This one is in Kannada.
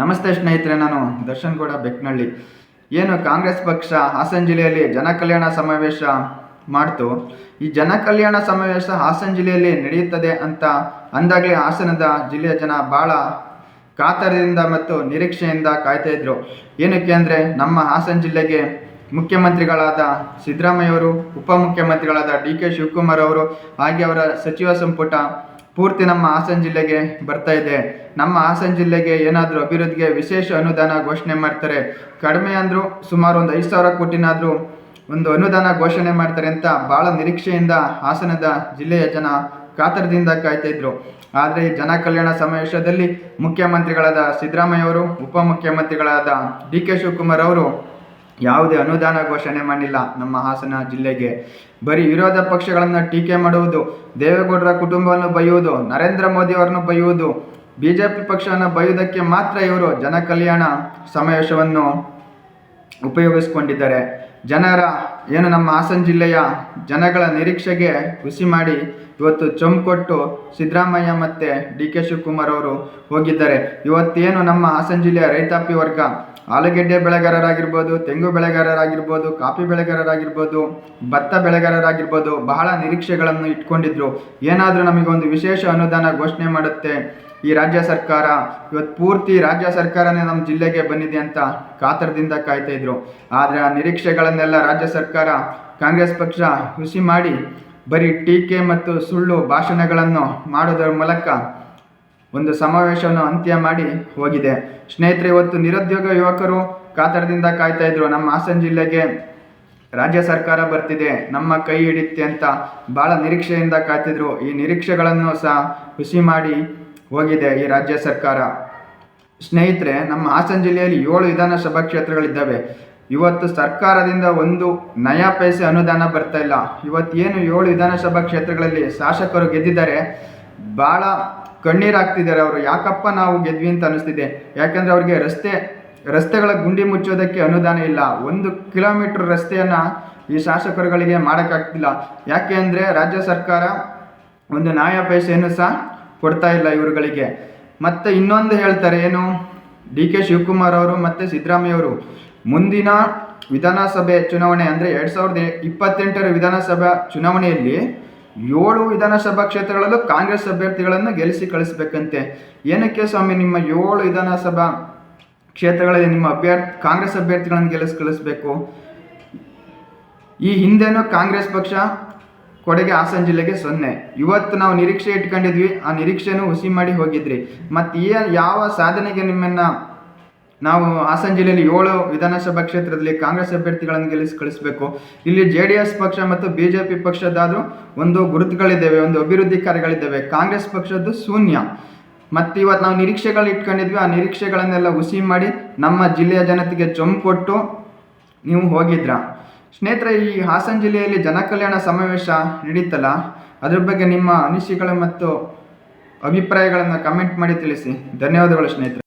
ನಮಸ್ತೆ ಸ್ನೇಹಿತರೆ, ನಾನು ದರ್ಶನ್ ಗೌಡ, ಬೆಕ್ನಳ್ಳಿ. ಏನು ಕಾಂಗ್ರೆಸ್ ಪಕ್ಷ ಹಾಸನ ಜಿಲ್ಲೆಯಲ್ಲಿ ಜನಕಲ್ಯಾಣ ಸಮಾವೇಶ ಮಾಡ್ತು? ಈ ಜನಕಲ್ಯಾಣ ಸಮಾವೇಶ ಹಾಸನ ಜಿಲ್ಲೆಯಲ್ಲಿ ನಡೆಯುತ್ತದೆ ಅಂತ ಅಂದಾಗಲೇ ಹಾಸನದ ಜಿಲ್ಲೆಯ ಜನ ಭಾಳ ಕಾತರದಿಂದ ಮತ್ತು ನಿರೀಕ್ಷೆಯಿಂದ ಕಾಯ್ತಾ ಇದ್ರು. ಏನಕ್ಕೆ ಅಂದರೆ, ನಮ್ಮ ಹಾಸನ ಜಿಲ್ಲೆಗೆ ಮುಖ್ಯಮಂತ್ರಿಗಳಾದ ಸಿದ್ದರಾಮಯ್ಯವರು ಉಪಮುಖ್ಯಮಂತ್ರಿಗಳಾದ ಡಿ ಕೆ ಶಿವಕುಮಾರ್ ಅವರು, ಹಾಗೆ ಅವರ ಸಚಿವ ಸಂಪುಟ ಪೂರ್ತಿ ನಮ್ಮ ಹಾಸನ ಜಿಲ್ಲೆಗೆ ಬರ್ತಾ ಇದೆ. ನಮ್ಮ ಹಾಸನ ಜಿಲ್ಲೆಗೆ ಏನಾದರೂ ಅಭಿವೃದ್ಧಿಗೆ ವಿಶೇಷ ಅನುದಾನ ಘೋಷಣೆ ಮಾಡ್ತಾರೆ. ಕಡಿಮೆ ಅಂದರೂ ಸುಮಾರು ಒಂದು ಐದು ಸಾವಿರ ಕೋಟಿನಾದರೂ ಒಂದು ಅನುದಾನ ಘೋಷಣೆ ಮಾಡ್ತಾರೆ ಅಂತ ಭಾಳ ನಿರೀಕ್ಷೆಯಿಂದ ಹಾಸನದ ಜಿಲ್ಲೆಯ ಜನ ಕಾತರದಿಂದ ಕಾಯ್ತಾ ಇದ್ರು. ಆದರೆ ಜನ ಕಲ್ಯಾಣ ಸಮಾವೇಶದಲ್ಲಿ ಮುಖ್ಯಮಂತ್ರಿಗಳಾದ ಸಿದ್ದರಾಮಯ್ಯ ಅವರು, ಉಪಮುಖ್ಯಮಂತ್ರಿಗಳಾದ ಡಿ ಕೆ ಶಿವಕುಮಾರ್ ಅವರು ಯಾವುದೇ ಅನುದಾನ ಘೋಷಣೆ ಮಾಡಿಲ್ಲ. ನಮ್ಮ ಹಾಸನ ಜಿಲ್ಲೆಗೆ ಬರೀ ವಿರೋಧ ಪಕ್ಷಗಳನ್ನು ಟೀಕೆ ಮಾಡುವುದು, ದೇವೇಗೌಡರ ಕುಟುಂಬವನ್ನು ಬೈಯುವುದು, ನರೇಂದ್ರ ಮೋದಿಯವರನ್ನು ಬೈಯುವುದು ಬಿ ಜೆ ಪಿ ಪಕ್ಷವನ್ನು ಬೈಯುವುದಕ್ಕೆ ಮಾತ್ರ ಇವರು ಜನ ಕಲ್ಯಾಣ ಸಮಾವೇಶವನ್ನು ಉಪಯೋಗಿಸಿಕೊಂಡಿದ್ದಾರೆ. ಜನರ ಏನು ನಮ್ಮ ಹಾಸನ ಜಿಲ್ಲೆಯ ಜನಗಳ ನಿರೀಕ್ಷೆಗೆ ಹುಸಿ ಮಾಡಿ ಇವತ್ತು ಚಮ್ ಕೊಟ್ಟು ಸಿದ್ದರಾಮಯ್ಯ ಮತ್ತು ಡಿ ಕೆ ಶಿವಕುಮಾರ್ ಅವರು ಹೋಗಿದ್ದಾರೆ. ಇವತ್ತೇನು ನಮ್ಮ ಹಾಸನ ಜಿಲ್ಲೆಯ ರೈತಾಪಿ ವರ್ಗ ಆಲೂಗೆಡ್ಡೆ ಬೆಳೆಗಾರರಾಗಿರ್ಬೋದು, ತೆಂಗು ಬೆಳೆಗಾರರಾಗಿರ್ಬೋದು, ಕಾಫಿ ಬೆಳೆಗಾರರಾಗಿರ್ಬೋದು, ಭತ್ತ ಬೆಳೆಗಾರರಾಗಿರ್ಬೋದು ಬಹಳ ನಿರೀಕ್ಷೆಗಳನ್ನು ಇಟ್ಕೊಂಡಿದ್ರು. ಏನಾದರೂ ನಮಗೊಂದು ವಿಶೇಷ ಅನುದಾನ ಘೋಷಣೆ ಮಾಡುತ್ತೆ ಈ ರಾಜ್ಯ ಸರ್ಕಾರ. ಇವತ್ತು ಪೂರ್ತಿ ರಾಜ್ಯ ಸರ್ಕಾರನೇ ನಮ್ಮ ಜಿಲ್ಲೆಗೆ ಬಂದಿದೆ ಅಂತ ಕಾತರದಿಂದ ಕಾಯ್ತಾ ಇದ್ರು. ಆದರೆ ಆ ನಿರೀಕ್ಷೆಗಳನ್ನೆಲ್ಲ ರಾಜ್ಯ ಸರ್ಕಾರ ಕಾಂಗ್ರೆಸ್ ಪಕ್ಷ ಹುಸಿ ಮಾಡಿ ಬರೀ ಟೀಕೆ ಮತ್ತು ಸುಳ್ಳು ಭಾಷಣಗಳನ್ನು ಮಾಡೋದರ ಮೂಲಕ ಒಂದು ಸಮಾವೇಶವನ್ನು ಅಂತ್ಯ ಮಾಡಿ ಹೋಗಿದೆ. ಸ್ನೇಹಿತರೆ, ಇವತ್ತು ನಿರುದ್ಯೋಗ ಯುವಕರು ಕಾತರದಿಂದ ಕಾಯ್ತಾ ಇದ್ರು. ನಮ್ಮ ಹಾಸನ ಜಿಲ್ಲೆಗೆ ರಾಜ್ಯ ಸರ್ಕಾರ ಬರ್ತಿದೆ. ನಮ್ಮ ಕೈ ಹಿಡಿಯುತ್ತೆ ಅಂತ ಭಾಳ ನಿರೀಕ್ಷೆಯಿಂದ ಕಾಯ್ತಿದ್ರು. ಈ ನಿರೀಕ್ಷೆಗಳನ್ನು ಸಹ ಹುಸಿ ಮಾಡಿ ಹೋಗಿದೆ ಈ ರಾಜ್ಯ ಸರ್ಕಾರ. ಸ್ನೇಹಿತರೆ, ನಮ್ಮ ಹಾಸನ ಜಿಲ್ಲೆಯಲ್ಲಿ ಏಳು ವಿಧಾನಸಭಾ ಕ್ಷೇತ್ರಗಳಿದ್ದಾವೆ. ಇವತ್ತು ಸರ್ಕಾರದಿಂದ ಒಂದು ನಯಾ ಪೈಸೆ ಅನುದಾನ ಬರ್ತಾ ಇಲ್ಲ. ಇವತ್ತು ಏನು ಏಳು ವಿಧಾನಸಭಾ ಕ್ಷೇತ್ರಗಳಲ್ಲಿ ಶಾಸಕರು ಗೆದ್ದಿದ್ದಾರೆ. ಭಾಳ ಕಣ್ಣೀರಾಗ್ತಿದ್ದಾರೆ ಅವರು. ಯಾಕಪ್ಪ ನಾವು ಗೆದ್ವಿ ಅಂತ ಅನಿಸ್ತಿದೆ. ಯಾಕಂದ್ರೆ ಅವ್ರಿಗೆ ರಸ್ತೆ, ರಸ್ತೆಗಳ ಗುಂಡಿ ಮುಚ್ಚೋದಕ್ಕೆ ಅನುದಾನ ಇಲ್ಲ. ಒಂದು ಕಿಲೋಮೀಟರ್ ರಸ್ತೆಯನ್ನು ಈ ಶಾಸಕರುಗಳಿಗೆ ಮಾಡೋಕ್ಕಾಗ್ತಿಲ್ಲ. ಯಾಕೆ ಅಂದರೆ ರಾಜ್ಯ ಸರ್ಕಾರ ಒಂದು ನ್ಯಾಯ ಪೈಸೆಯನ್ನು ಸಹ ಕೊಡ್ತಾ ಇಲ್ಲ ಇವರುಗಳಿಗೆ. ಮತ್ತು ಇನ್ನೊಂದು ಹೇಳ್ತಾರೆ ಏನು? ಡಿ ಕೆ ಶಿವಕುಮಾರ್ ಅವರು ಮತ್ತು ಸಿದ್ದರಾಮಯ್ಯ ಅವರು. ಮುಂದಿನ ವಿಧಾನಸಭೆ ಚುನಾವಣೆ ಅಂದರೆ ಎರಡು ಸಾವಿರದ ಇಪ್ಪತ್ತೆಂಟರ ವಿಧಾನಸಭಾ ಚುನಾವಣೆಯಲ್ಲಿ ಏಳು ವಿಧಾನಸಭಾ ಕ್ಷೇತ್ರಗಳಲ್ಲೂ ಕಾಂಗ್ರೆಸ್ ಅಭ್ಯರ್ಥಿಗಳನ್ನು ಗೆಲ್ಲಿಸಿ ಕಳಿಸ್ಬೇಕಂತೆ. ಏನಕ್ಕೆ ಸ್ವಾಮಿ ನಿಮ್ಮ ಏಳು ವಿಧಾನಸಭಾ ಕ್ಷೇತ್ರಗಳಲ್ಲಿ ನಿಮ್ಮ ಅಭ್ಯರ್ಥಿ, ಕಾಂಗ್ರೆಸ್ ಅಭ್ಯರ್ಥಿಗಳನ್ನು ಗೆಲ್ಲಿಸಿ ಕಳಿಸ್ಬೇಕು? ಈ ಹಿಂದೆನೂ ಕಾಂಗ್ರೆಸ್ ಪಕ್ಷ ಕೊಡಗೆ ಹಾಸನ ಜಿಲ್ಲೆಗೆ ಸೊನ್ನೆ. ಇವತ್ತು ನಾವು ನಿರೀಕ್ಷೆ ಇಟ್ಕೊಂಡಿದ್ವಿ, ಆ ನಿರೀಕ್ಷೆನೂ ಹುಸಿ ಮಾಡಿ ಹೋಗಿದ್ರಿ. ಮತ್ತು ಯಾವ ಸಾಧನೆಗೆ ನಿಮ್ಮನ್ನು ನಾವು ಹಾಸನ ಜಿಲ್ಲೆಯಲ್ಲಿ ಏಳು ವಿಧಾನಸಭಾ ಕ್ಷೇತ್ರದಲ್ಲಿ ಕಾಂಗ್ರೆಸ್ ಅಭ್ಯರ್ಥಿಗಳನ್ನು ಗೆಲ್ಲಿಸಿ ಕಳಿಸಬೇಕು. ಇಲ್ಲಿ ಜೆ ಡಿ ಎಸ್ ಪಕ್ಷ ಮತ್ತು ಬಿ ಜೆ ಪಿ ಪಕ್ಷದಾದರೂ ಒಂದು ಗುರುತುಗಳಿದ್ದಾವೆ, ಒಂದು ಅಭಿವೃದ್ಧಿ ಕಾರ್ಯಗಳಿದ್ದಾವೆ. ಕಾಂಗ್ರೆಸ್ ಪಕ್ಷದ್ದು ಶೂನ್ಯ. ಮತ್ತು ಇವತ್ತು ನಾವು ನಿರೀಕ್ಷೆಗಳು ಇಟ್ಕೊಂಡಿದ್ವಿ, ಆ ನಿರೀಕ್ಷೆಗಳನ್ನೆಲ್ಲ ಹುಸಿ ಮಾಡಿ ನಮ್ಮ ಜಿಲ್ಲೆಯ ಜನತೆಗೆ ಚೊಂಬು ಕೊಟ್ಟು ನೀವು ಹೋಗಿದ್ರಾ. ಸ್ನೇಹಿತರೆ, ಈ ಹಾಸನ ಜಿಲ್ಲೆಯಲ್ಲಿ ಜನಕಲ್ಯಾಣ ಸಮಾವೇಶ ನಡೀತಲ್ಲ, ಅದ್ರ ಬಗ್ಗೆ ನಿಮ್ಮ ಅನಿಸಿಕೆಗಳು ಮತ್ತು ಅಭಿಪ್ರಾಯಗಳನ್ನು ಕಮೆಂಟ್ ಮಾಡಿ ತಿಳಿಸಿ. ಧನ್ಯವಾದಗಳು ಸ್ನೇಹಿತರೆ.